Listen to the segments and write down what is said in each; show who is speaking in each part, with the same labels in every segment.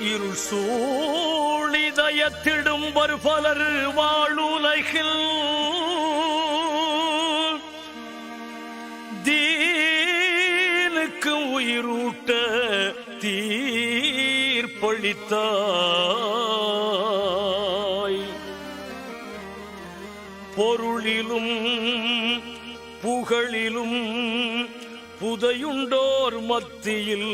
Speaker 1: இருள் சூழிதயத்திடும் ஒரு பலர் வாழுலகில். தீனுக்கு உயிரூட்ட தீர்ப்பளித்தாய் பொருளிலும் புகழிலும் புதையுண்டோர் மத்தியில்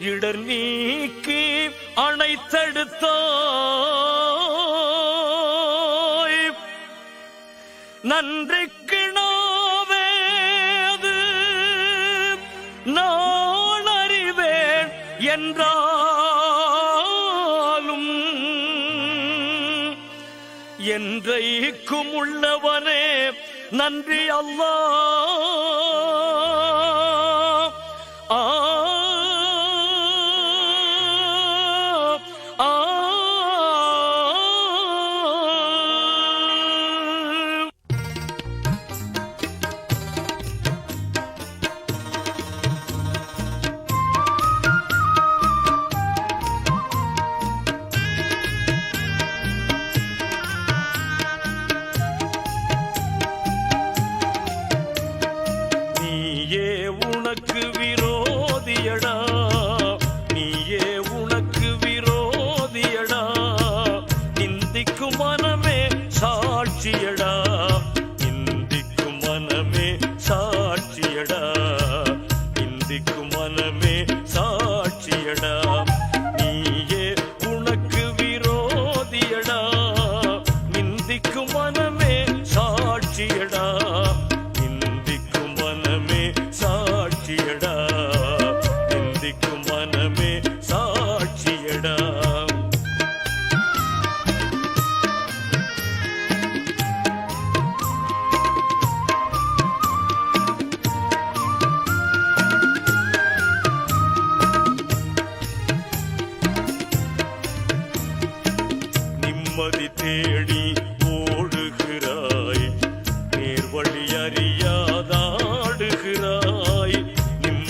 Speaker 1: இடர் நீக்கி அணைத்தெடுத்தாய். நன்றிக்கு நாவேது நான் அறிவேன் என்றாலும். என்றைக்கும் உள்ளவனே நன்றி அல்லாஹ்.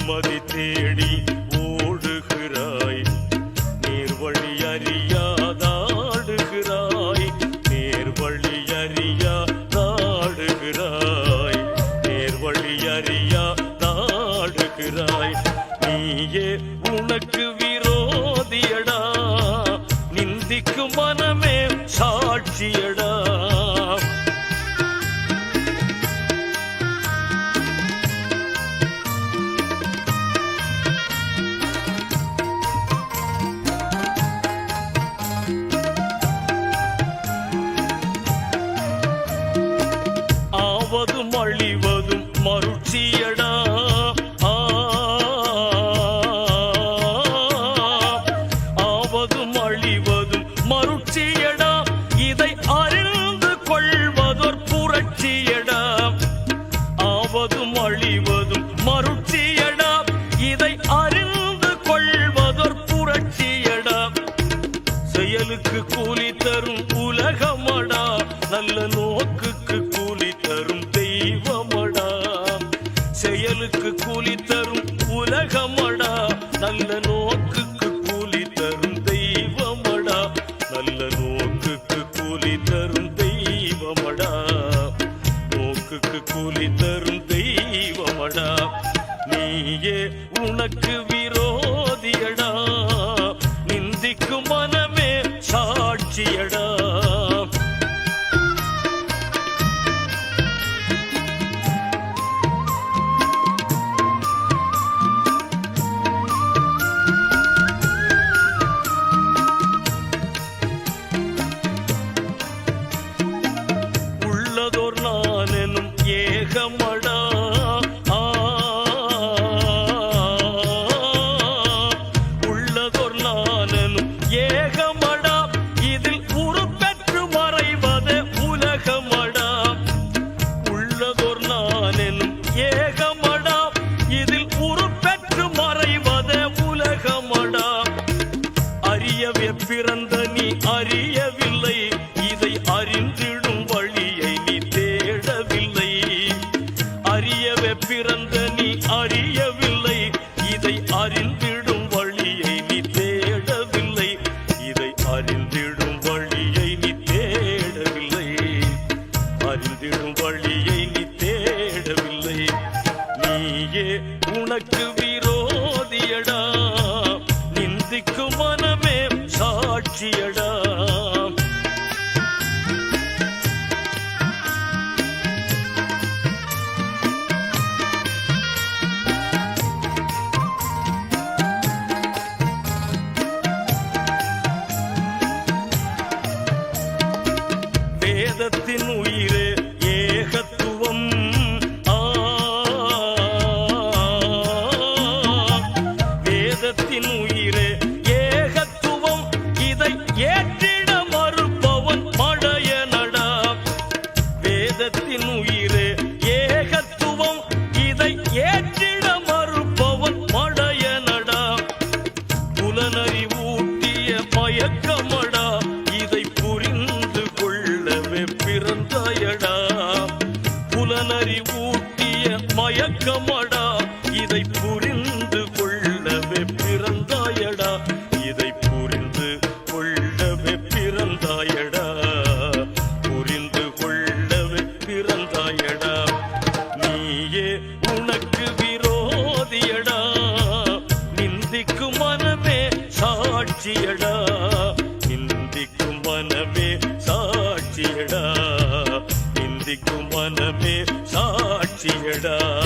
Speaker 1: நிம்மதி தேடி ஓடுகிறாய். நேர்வழி அறியாதாடுகிறாய். நேர்வழி அறியா அறியாதாடுகிறாய். நேர்வழி அறியா அறியாதாடுகிறாய். நீயே உனக்கு விரோதியடா. நிந்திக்கு மனமே சாட்சியடா. செயலுக்கு கூலி தரும் உலகமடா. நல்ல நோக்குக்கு கூலி தரும் தெய்வமடா. செயலுக்கு கூலி தரும் உலகமடா. நல்ல நோக்குக்கு சாட்சியடா உள்ளதோர் உனக்கு வீ நிந்திக்கும் மனமே சாட்சியடா. நிந்திக்கும் மனமே சாட்சியடா. நிந்திக்கும் மனமே சாட்சியடா.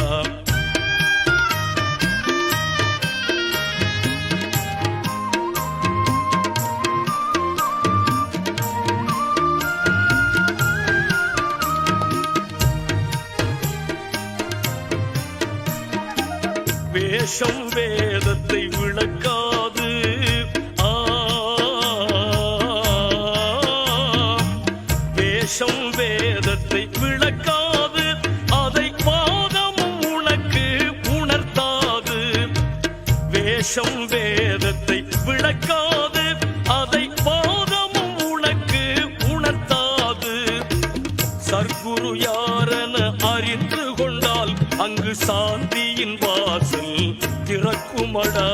Speaker 1: சாந்தியின் வாசல் திறக்குமடா.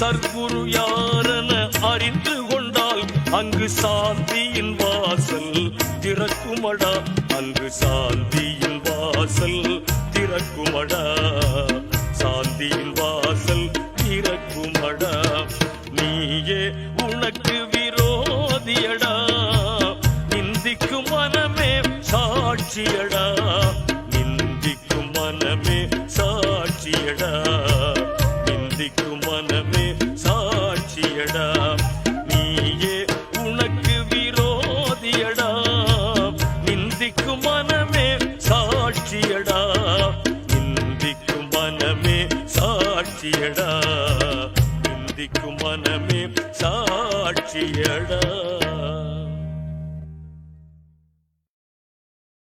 Speaker 1: சர்க்குரு யாரென அறிந்து கொண்டால் அங்கு சாந்தியின் வாசல் திறக்குமடா. அங்கு சாந்தியின் வாசல் திறக்குமடா. சாந்தியின் வாசல் திறக்குமடா. நீயே உனக்கு விரோதியடா. நிந்திக்கும் மனமே சாட்சியடா. சாட்சியடா. நிந்திக்கும் மனமே சாட்சியடா.